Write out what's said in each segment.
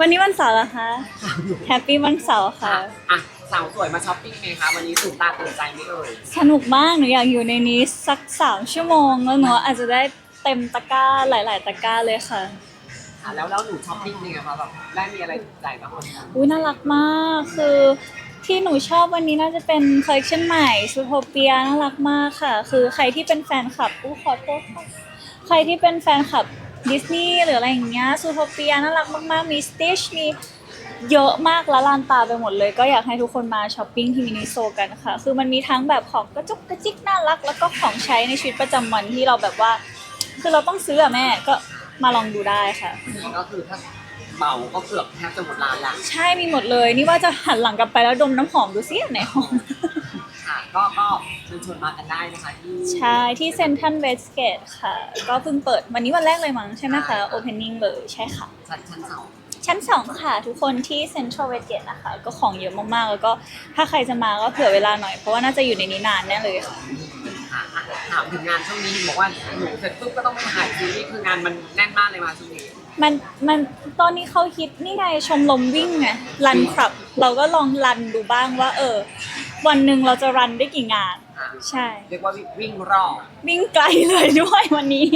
วันนี้วันเสาร์เหรอคะ แฮปปี้วันเสาร์ค่ะค่ะอะสาวสวยมาช้อปปิ้งไหมคะวันนี้ตื่นตาตื่นใจไหม่เอ่ยสนุกมาก หนูอยากอยู่ในนี้สักสามชั่วโมงแล้วหนูอาจจะได้เต็มตะกร้าหลาย ๆ ตะกร้าเลยค่ะค่ะแล้วแล้วหนูช้อปปิ้งยังไงคะแบบได้มีอะไรถูกใจบ้างไหมคะอุ้ยน่ารักมาก คือที่หนูชอบวันนี้น่าจะเป็นคอลเลคชันใหม่ซูโทเปียน่ารักมากค่ะ คือใครที่เป็นแฟนคลับอู้ขอโทษค่ะ ใครที่เป็นแฟนคลับ ดิสนีย์หรืออะไรอย่างเงี้ยซูโทเปียน่ารักมากๆ มีสติชมีเยอะมากละลานตาไปหมดเลย ก็อยากให้ทุกคนมาช้อปปิ้งที่มินิโซกันค่ะ คือมันมีทั้งแบบของกระจุกกระจิกน่ารัก แล้วก็ของใช้ในชีวิตประจำวันที่เราแบบว่า คือเราต้องซื้ออะแม่ก็มาลองดูได้ค่ะก็คือถ้าเหมาก็เกือบแทบจะหมดร้านละ ใช่มีหมดเลย นี่ว่าจะหันหลังกลับไปแล้วดมน้ำหอมดูซิอันไหนหอมค่ะ ก็ก็เชิญชวนมากันได้นะคะที่ ใช่ที่เซนทันเวสเกตค่ะ ก็เพิ่งเปิดวันนี้วันแรกเลยมั้งใช่ไหมคะ opening เลยใช่ค่ะ ชั้นชั้นสองชั้น 2 ค่ะ ทุกคนที่เซ็นทรัลเวสเกตนะคะ ก็ของเยอะมากๆ แล้วก็ถ้าใครจะมาก็เผื่อเวลาหน่อย เพราะว่าน่าจะอยู่ในนี้นานแน่เลยค่ะ ค่ะอะถามถึงงานช่วงนี้เห็นบอกว่าหนูเสร็จปุ๊บก็ต้องไปถ่ายซีรีส์คืองานมันแน่นมากเลยมาช่วงนี้มันมันตอนนี้เขาฮิตนี่ไงชมรมวิ่งไงรันครับ เราก็ลองรันดูบ้างว่า เออ วันหนึ่งเราจะรันได้กี่งาน อะใช่ เรียกว่าวิ่งรอบ วิ่งไกลเลยด้วยวันนี้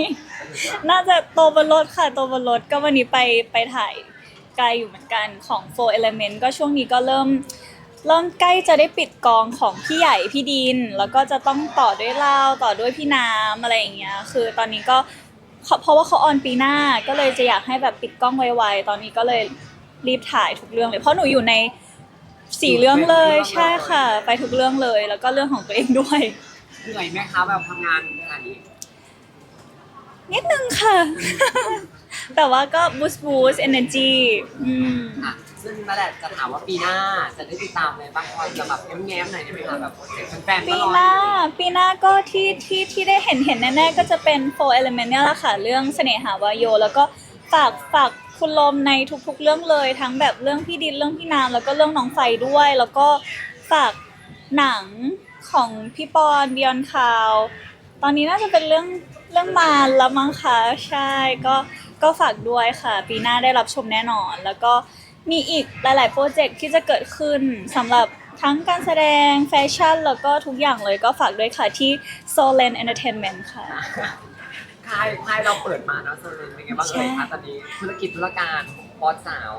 น่าจะโตบนรถค่ะโตบนรถก็วันนี้ไปไปถ่ายไกลอยู่เหมือนกันของ Four Element ก็ช่วงนี้ก็เริ่ม เริ่มใกล้จะได้ปิดกองของพี่ใหญ่พี่ดิน แล้วก็จะต้องต่อด้วยเล่าต่อด้วยพี่น้ำอะไรอย่างเงี้ยคือตอนนี้ก็เขาเพราะว่าเขาออนปีหน้าก็เลยจะอยากให้แบบปิดกล้องไวๆตอนนี้ก็เลยรีบถ่ายทุกเรื่องเลยเพราะหนูอยู่ใน สี่เรื่องเลยใช่ค่ะ ไปทุกเรื่องเลย แล้วก็เรื่องของตัวเองด้วย เหนื่อยไหมคะแบบทำงานขนาดนี้ นิดนึงค่ะ แต่ว่าก็ boost boost energy อืมค่ะซึ่งนั่นแหละจะถามว่าปีหน้าจะได้ติดตามอะไรบ้างพอจะแบบแง้มๆหน่อยได้ไหมคะแบบโปรเจกต์แฟนๆก็ปีรอหน้าปีหน้าก็ที่ที่ที่ได้เห็นเห็นแน่ๆ ก็จะเป็น four element เนี่ยแหละค่ะ เรื่องเสน่หาวายโย แล้วก็ ฝากฝากคุณลมในทุกๆ เรื่องเลย ทั้งแบบเรื่องพี่ดินเรื่องพี่นามแล้วก็เรื่องน้องไฟด้วย แล้วก็ฝากหนังของพี่ปอนบิออนคาว ตอนนี้น่าจะเป็นเรื่องเรื่องมารแล้วมั้งคะใช่ก็ก็ฝากด้วยค่ะ ปีหน้าได้รับชมแน่นอน แล้วก็มีอีกหลาย ๆ โปรเจกต์ที่จะเกิดขึ้นสำหรับทั้งการแสดงแฟชั่น แล้วก็ทุกอย่างเลยก็ฝากด้วยค่ะที่ Solen Entertainment ค่ะ ค่ายค่ายเราเปิดมาเนาะโซลินเป็นไงบ้างใช่เลยคะตอนนี้ธุรกิจธุรการบอสสาว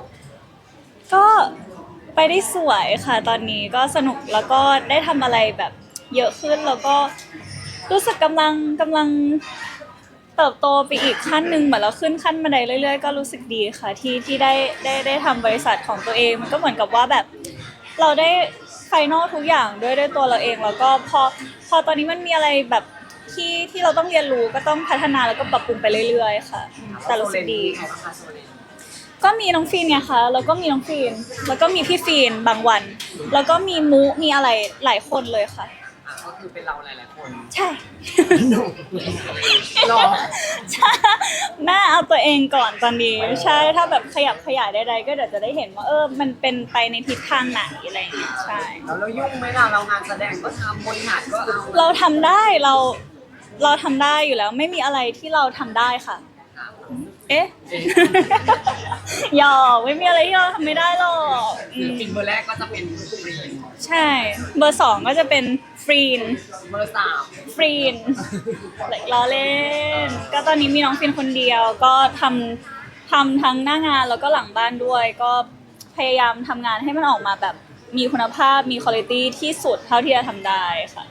ก็ไปได้สวยค่ะ ตอนนี้ก็สนุกแล้วก็ได้ทำอะไรแบบเยอะขึ้นแล้วก็รู้สึกกำลังกำลังเติบโตไปอีกขั้นหนึ่งเหมือนเราขึ้นขั้นบันไดเรื่อยๆ ก็รู้สึกดีค่ะที่ที่ได้ได้ได้ทำบริษัทของตัวเอง มันก็เหมือนกับว่าแบบเราได้ไฟนอลทุกอย่างด้วยด้วยตัวเราเองแล้วก็พอพอตอนนี้มันมีอะไรแบบ ที่ที่เราต้องเรียนรู้ก็ต้องพัฒนาแล้วก็ปรับปรุงไปเรื่อยๆ ค่ะ แต่รู้สึกดีใครบ้างคะโซลินก็มีน้องฟีนไงคะแล้วก็มีน้องฟีน แล้วก็มีพี่ฟีนบางวัน แล้วก็มีมุมีอะไรหลายคนเลยค่ะอะ ก็คือเป็นเราหลายๆคนใช่ หรอใช่แม่เอาตัวเองก่อนตอนนี้ ใช่ถ้าแบบขยับขยายใดๆก็เดี๋ยวจะได้เห็นว่าเออ มันเป็นไปในทิศทางไหนอะไรอย่างเงี้ยใช่ แล้วเรายุ่งไหมล่ะเรางานแสดงก็ทำบริหารก็เอาเราทำได้เรา เราทำได้อยู่แล้ว ไม่มีอะไรที่เราทำได้ค่ะค่ะเอ๊ะเอ๊ะ หยอกไม่มีอะไรที่เราทำไม่ได้หรอกอืศิลมปินเบอร์แรกก็จะเป็นฟรีนใช่ เบอร์สองก็จะเป็นฟรีน เบอร์สามฟรีนล้อเล่น ก็ตอนนี้มีน้องฟินคนเดียว ก็ทำทำทั้งหน้างานแล้วก็หลังบ้านด้วย ก็พยายามทำงานให้มันออกมาแบบมีคุณภาพมีคุณภาพที่สุดเท่าที่จะทำได้ค่ะ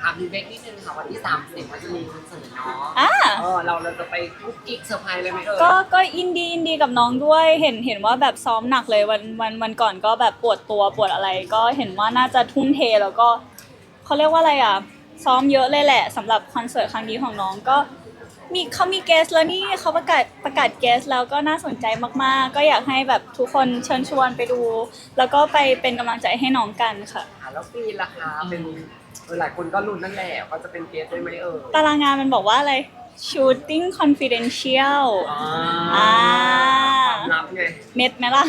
ถามพี่เบคนิดนึงค่ะวันที่สามสิบมันจะมีคอนเสิร์ตเนาะอ่า เออเราเราจะไปกุ๊กกิ๊กเซอร์ไพรส์เลยไหมเออก็ก็ยินดียินดีกับน้องด้วยเห็นเห็นว่าแบบซ้อมหนักเลยวันวันวันก่อนก็แบบปวดตัวปวดอะไร ก็เห็นว่าน่าจะทุ่มเทแล้วก็เขาเรียกว่าอะไรอะซ้อมเยอะเลยแหละสำหรับคอนเสิร์ตครั้งนี้ของน้องก็มีเขามีเกสแล้วนี่เขาประกาศประกาศเกสแล้วก็น่าสนใจมากๆ ก็อยากให้แบบทุกคนเชิญชวนไปดู แล้วก็ไปเป็นกำลังใจให้น้องกันค่ะค่ะแล้วฟีนล่ะคะเป็น เออหลายคนก็ลุ้นนั่นแหละว่าจะเป็นเกสได้ไหมเออตารางงานมันบอกว่าอะไร shooting confidential อ่าอ่าความลับไงเม็ดไหมล่ะ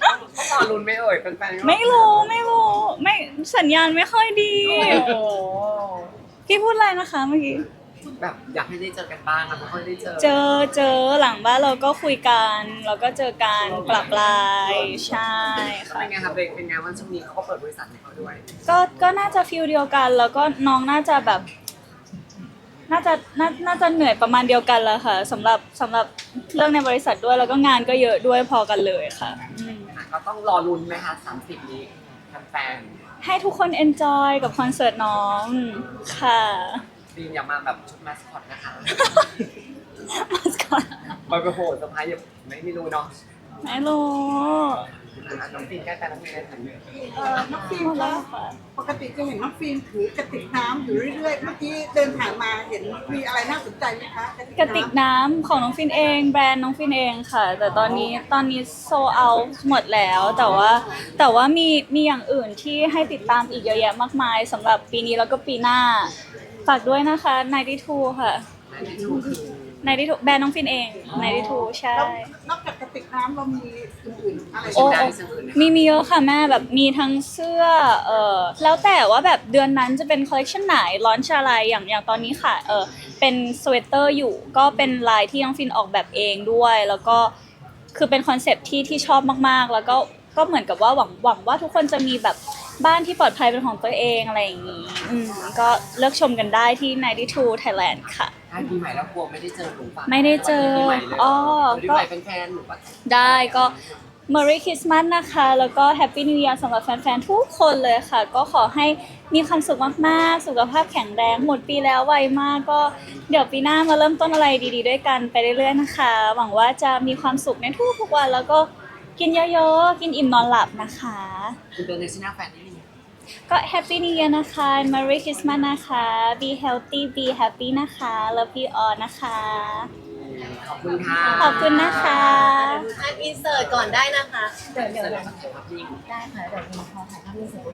เขาตอนลุ้นไหม่เอ่ยเป็นแฟนๆไม่รู้ไม่รู้ไม่สัญญาณไม่ค่อยดี โอ้โห พี่พูดอะไรนะคะเมื่อกี้ แบบอยากให้ได้เจอกันบ้างอะไม่ค่อยได้เจอเจอเจอหลังบ้านเราก็คุยกันเราก็เจอกันปรับไลน์ใช่แล้วค่ะเป็นไงครับเป็นเป็นไงว่าช่วงนี้เขาก็เปิดบริษัทให้เขาด้วยก็ก็น่าจะฟิลเดียวกัน แล้วก็น้องน่าจะแบบ น่าจะน่าน่าจะเหนื่อยประมาณเดียวกันแหล้วค่ะสำหรับสำหรับเรื่องในบริษัทด้วยแล้วก็งานก็เยอะด้วยพอกันเลยค่ะอืมค่ะก็ต้องรอลุ้นไหมคะ30นี้แฟนให้ทุกคน enjoy กับคอนเสิร์ตน้องค่ะ ๆ ดีมอย่ามาแบบชุดมาสคอตนะคะ มาสก่อนมันไปโหดสะพายอย่าไม่ไม่รู้เนาะไม่รู้อะน้องฟินใกล้กันน้องฟินได้ถ่ายเอ่อน้องฟิล์หมมดแล้คะวค่ะปกติจะเห็นน้องฟิล์มถือกระติกน้ำอยู่เรื่อยๆ เมื่อกี้เดินผ่านมาเห็นมีอะไรน่าสนใจไหมคะกระติกน้ำของน้องฟินเอง แบรนด์น้องฟินเองค่ะ แต่ตอนนี้ตอนนี้โซเอาหมดแล้วแต่ว่าแต่ว่ามีมีอย่างอื่นที่ให้ติดตามอีกเยอะแยะมากมายสำหรับปีนี้แล้วก็ปีหน้า ฝากด้วยนะคะ92ค่ะอันนี้ชูคือ92แบรนด์น้องฟินเอง92ใช่ แล้วนอกจากกระติกน้ำเรามีอื่นๆอะไรโอ้ไหมได้ซึ่งอื่นไหมมีมีเยอะค่ะแม่แบบมีทั้งเสื้อเออแล้วแต่ว่าแบบเดือนนั้นจะเป็นคอลเลคชันไหนร้อนชาอะไรอย่างอย่างตอนนี้ค่ะเออเป็นสเวตเตอร์อยู่ก็เป็นลายที่น้องฟินออกแบบเองด้วย แล้วก็คือเป็นคอนเซปต์ที่ที่ชอบมากๆ แล้วก็ก็เหมือนกับว่าหวังหวังว่าทุกคนจะมีแบบ บ้านที่ปลอดภัยเป็นของตัวเองอะไรอย่างนี้อืมก็เลือกชมกันได้ที่ 92 Thailand ค่ะใช่ปีใหม่แล้วกลัวไม่ได้เจอหนูปะไม่ได้เจอปีใหม่เลยอ๋อปีก็ใหม่เป็นแฟนหนูปะได้ก็ Merry Christmas นะคะ แล้วก็ Happy New Year สำหรับแฟนๆ ทุกคนเลยค่ะ ก็ขอให้มีความสุขมากๆ สุขภาพแข็งแรง หมดปีแล้วไวมากก็เดี๋ยวปีหน้ามาเริ่มต้นอะไรดีๆ ด้วยกันไปเรื่อยๆ นะคะ หวังว่าจะมีความสุขในทุกๆวัน แล้วก็กินเยอะๆ กินอิ่มนอนหลับนะคะ คุณเดินในชแนลแฟนนี่ ก็ Happy New Year นะคะ Merry Christmas นะคะ Be healthy Be happy นะคะ Love you all นะคะ ขอบคุณค่ะขอบคุณนะคะอันอินเสิร์ตก่อนได้นะคะ เดี๋ยวเดี๋ยวถ่ายภาพนิ่งได้ค่ะเดี๋ยวมีเขาถ่ายภาพอินเสิร์ต